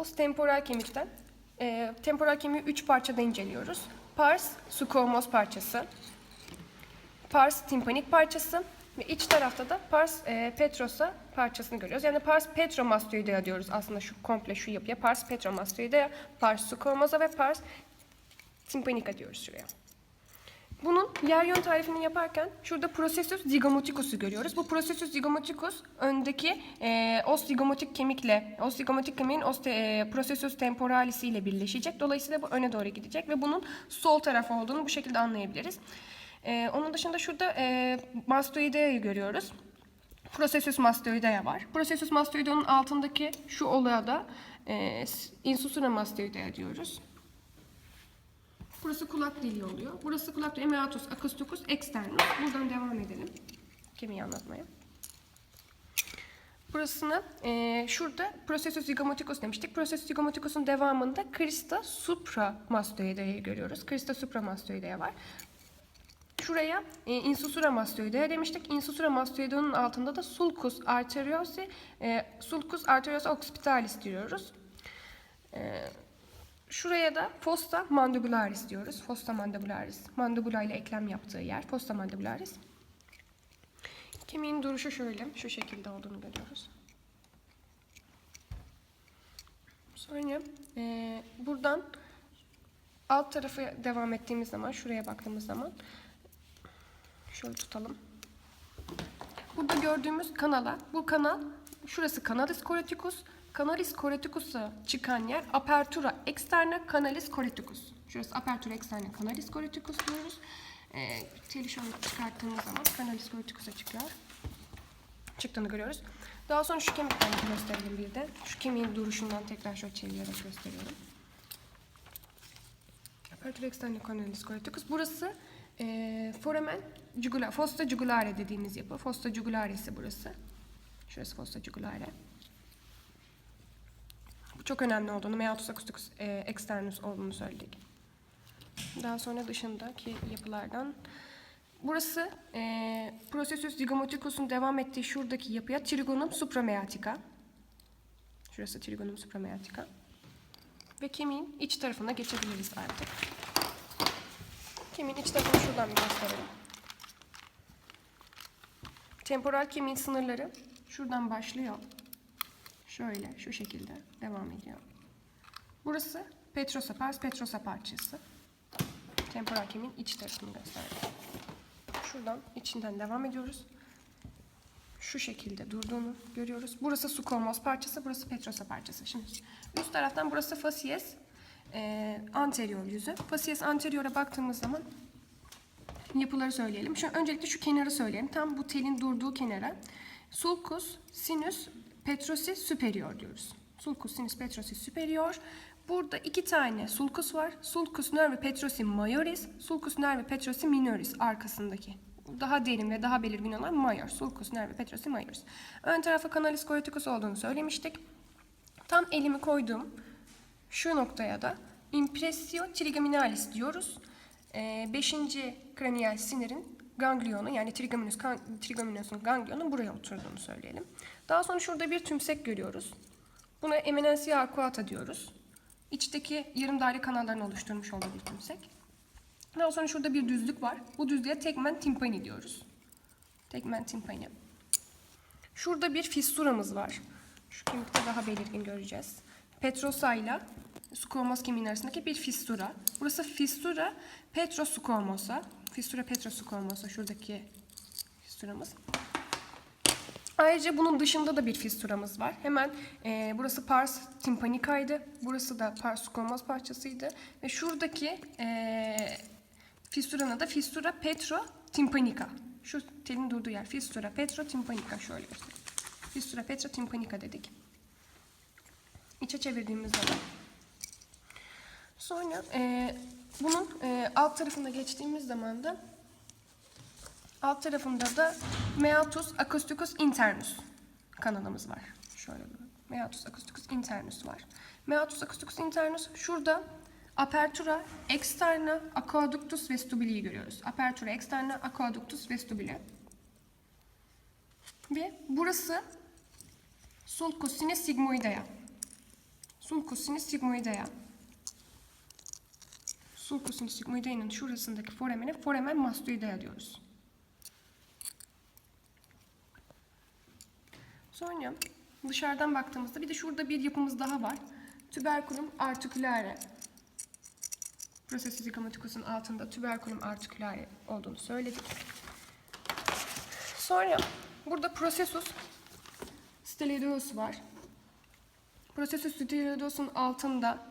Os temporal kemikten. E, temporal kemiği üç parçada inceliyoros. Pars squamous parçası. Pars timpanik parçası ve iç tarafta da pars e, petrosa parçasını görüyoruz. Yani pars petromastoidea diyoruz aslında şu komple şu yapıya. Pars petromastoidea, pars squamosa ve pars timpanica diyoruz şuraya. Bunun yer yön tarifini yaparken şurada processus zygomaticus'u görüyoruz. Bu processus zygomaticus öndeki e, os zygomatik kemikle, os zygomatik kemiğin os te, e, processus temporalis ile birleşecek. Dolayısıyla bu öne doğru gidecek ve bunun sol tarafı olduğunu bu şekilde anlayabiliriz. E, onun dışında şurada e, mastoidea'yı görüyoruz. Processus mastoidea var. Processus mastoidea'nın altındaki şu olaya da e, insusura mastoidea diyoruz. Burası kulak deliği oluyor. Burası kulak deliği meatus acousticus externus. Buradan devam edelim. Kemiği anlatmaya. Burasını e, şurada processus zygomaticus demiştik. Processus zygomaticus'un devamında Crista supramastoidea'yı görüyoruz. Crista supramastoidea var. Şuraya e, insusura mastoidea demiştik. Insusura mastoidea'nın altında da sulcus arteriosi, e, sulcus arteriosi occipitalis diyoruz. E, Şuraya da fossa mandibularis diyoruz. Fossa mandibularis. Mandibula ile eklem yaptığı yer. Fossa mandibularis. Kemiğin duruşu şöyle. Şu şekilde olduğunu görüyoruz. Sonra e, buradan alt tarafı devam ettiğimiz zaman, şuraya baktığımız zaman şöyle tutalım. Burada gördüğümüz kanala, bu kanal, şurası canalis coreticus, Canalis coreticus'a çıkan yer apertura externa canalis coreticus. Şurası apertura externa canalis coreticus diyoruz. E, teli şöyle çıkarttığımız zaman canalis coreticus'a çıkıyor. Çıktığını görüyoruz. Daha sonra şu kemikten gösterelim bir de. Şu kemiğin duruşundan tekrar şöyle çevirerek gösteriyorum. Apertura externa canalis coreticus. Burası e, foramen jugular, fossa jugulare dediğimiz yapı. Fossa jugulare'si burası. Şurası fossa jugulare. Çok önemli olduğunu, meatus acousticus e, externus olduğunu söyledik. Daha sonra dışındaki yapılardan. Burası e, processus zygomaticus'un devam ettiği şuradaki yapıya trigonum suprameatica. Şurası trigonum suprameatica. Ve kemiğin iç tarafına geçebiliriz artık. Kemiğin iç tarafını şuradan bir gösterelim. Temporal kemiğin sınırları şuradan başlıyor. Şöyle şu şekilde devam ediyor. Burası Petrosa pars Petrosa parçası. Temporal kemiğin iç tarafını gösterdim. Şuradan içinden devam ediyoruz. Şu şekilde durduğunu görüyoruz. Burası squamous parçası, burası Petrosa parçası. Şimdi üst taraftan burası facies e, anterior yüzü. Facies anterior'a baktığımız zaman yapıları söyleyelim. Şu öncelikle şu kenarı söyleyelim. Tam bu telin durduğu kenara sulcus sinus petrosi superior diyoruz. Sulcus sinus petrosi superior. Burada iki tane sulcus var. Sulcus nervi petrosi majoris, sulcus nervi petrosi minoris arkasındaki. Daha derin ve daha belirgin olan major. Sulcus nervi petrosi majoris. Ön tarafa canalis coreticus olduğunu söylemiştik. Tam elimi koyduğum şu noktaya da impressio trigeminalis diyoruz. Ee, beşinci kraniyal sinirin ganglionu yani trigeminus, trigeminus'un ganglionu buraya oturduğunu söyleyelim. Daha sonra şurada bir tümsek görüyoruz. Buna eminensia arcuata diyoruz. İçteki yarım daire kanallarını oluşturmuş olduğu bir tümsek. Daha sonra şurada bir düzlük var. Bu düzlüğe tegmen timpani diyoruz. Tegmen timpani. Şurada bir fissuramız var. Şu kemikte daha belirgin göreceğiz. Petrosa ile squamous kemiğin arasındaki bir fissura. Burası fissura petrosquamosa. Fissura petrosquamosa şuradaki fissuramız. Ayrıca bunun dışında da bir fissuramız var. Hemen e, burası pars tympanica'ydı. Burası da pars squamous parçasıydı. Ve şuradaki e, fissuranın da fissura petro tympanica. Şu telin durduğu yer. Fissura petro tympanica. Şöyle göstereyim. Fissura petro tympanica dedik. İçe çevirdiğimiz zaman. Sonra e, bunun e, alt tarafında geçtiğimiz zaman da alt tarafında da meatus acousticus internus kanalımız var. Şöyle bir meatus acousticus internus var. Meatus acousticus internus şurada apertura externa aqueductus vestibuli'yi görüyoruz. Apertura externa aqueductus vestibuli. Ve burası sulcus sine sigmoidea. Sulcus sigmoidea. Sulcus sigmoidea'nın şurasındaki foremine foramen mastoidea diyoruz. Sonra dışarıdan baktığımızda bir de şurada bir yapımız daha var. Tuberculum articulare. Processus grammaticus'un altında tuberculum articulare olduğunu söyledik. Sonra burada processus stelidosus var. Processus stelidosus'un altında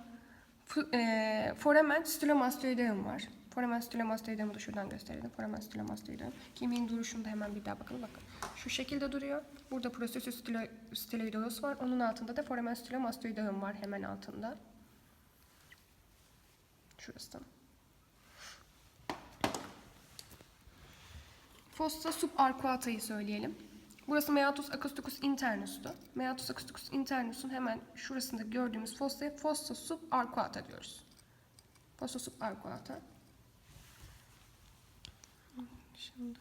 eee, foramen stylomastoideum var. Foramen stylomastoideum'u da şuradan gösterelim. Foramen stylomastoideum. Kemiğin duruşunda hemen bir daha bakalım. Bakın. Şu şekilde duruyor. Burada processus stylo- styloideus var. Onun altında da foramen stylomastoideum var hemen altında. Şurası. Fossa subarcuata'yı söyleyelim. Burası Meatus acousticus internus'tu. Meatus acousticus internus'un hemen şurasında gördüğümüz fossa'ya fossa subarcuata diyoruz. Fossa subarcuata. Şimdi